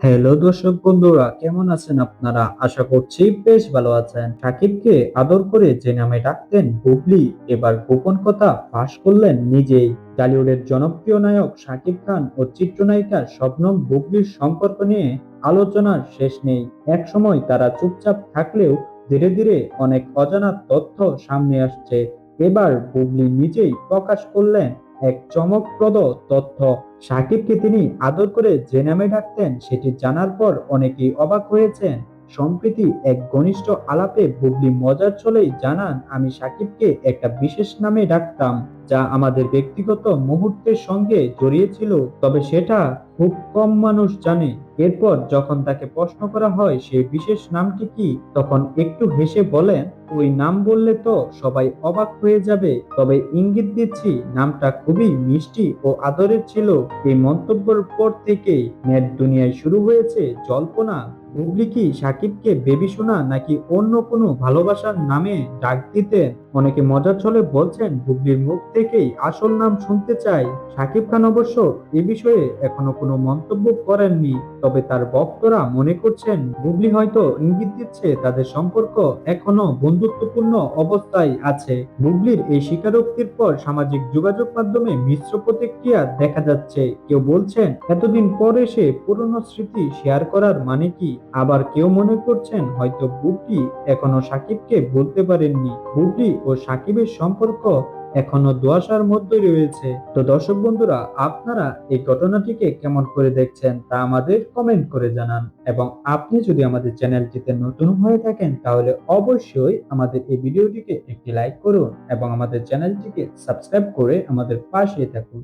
Hello দর্শক বন্ধুরা, কেমন আছেন আপনারা? আশা করছি বেশ ভালো আছেন। সাকিবকে আদর করে যে নামে ডাকতেন বুবলি এবার গোপন কথা ফাঁস করলেন নিজেই। টলিউডের জনপ্রিয় নায়ক সাকিব খান ও চিত্রনায়িকা শবনম বুবলির সম্পর্ক নিয়ে আলোচনার শেষ নেই। একসময় তারা চুপচাপ থাকলেও ধীরে ধীরে অনেক অজানা তথ্য সামনে আসছে। এবার বুবলি নিজেই প্রকাশ করলেন এক চমকপ্রদ তথ্য। সাকিবকে তিনি আদর করে যে নামে ডাকতেন, সেটি জানার পর অনেকেই অবাক হয়েছেন। সম্প্রতি এক ঘনিষ্ঠ আলাপে বুবলি মজার ছলেই জানান, আমি সাকিবকে একটা বিশেষ নামে ডাকতাম, যা আমাদের ব্যক্তিগত মুহূর্তের সঙ্গে জড়িয়েছিল, তবে সেটা খুব কম মানুষ জানে। এরপর যখন তাকে প্রশ্ন করা হয় সেই বিশেষ নামটি কি? তখন একটু হেসে বলেন, ওই নাম বললে তো সবাই অবাক হয়ে যাবে, তবে ইঙ্গিত দিচ্ছি নামটা খুবই মিষ্টি ও আদরের ছিল। এই মন্তব্যের পর থেকেই নেট দুনিয়ায় শুরু হয়েছে জল্পনা বুবলি কি সাকিবকে বেবি সোনা নাকি অন্য কোনো ভালোবাসার নামে ডাক দিতেন? অনেকে মজার ছলে বলছেন বুবলির মুখ থেকেই আসল নাম শুনতে চাই। সাকিব খান অবশ্য এ বিষয়ে এখনও কোনো মন্তব্য করেননি, তবে তার ভক্তরা মনে করছেন বুবলি হয়তো ইঙ্গিত দিচ্ছে তাদের সম্পর্ক এখনও বন্ধুত্বপূর্ণ অবস্থায় আছে। বুবলির এই স্বীকারোক্তির পর সামাজিক যোগাযোগ মাধ্যমে মিশ্র প্রতিক্রিয়া দেখা যাচ্ছে। কেউ বলছেন, এতদিন পর এসে পুরনো স্মৃতি শেয়ার করার মানে কি? আবার কেউ মনে করছেন, হয়তো বুবলি এখনও সাকিবকে বলতে পারেননি। বুবলি ও সাকিবের সম্পর্ক এখনও দোয়াশার মধ্যে রয়েছে। তো দর্শক বন্ধুরা, আপনারা এই ঘটনাটিকে কেমন করে দেখছেন তা আমাদের কমেন্ট করে জানান। এবং আপনি যদি আমাদের চ্যানেলটিতে নতুন হয়ে থাকেন, তাহলে অবশ্যই আমাদের এই ভিডিওটিকে একটি লাইক করুন এবং আমাদের চ্যানেলটিকে সাবস্ক্রাইব করে আমাদের পাশে থাকুন।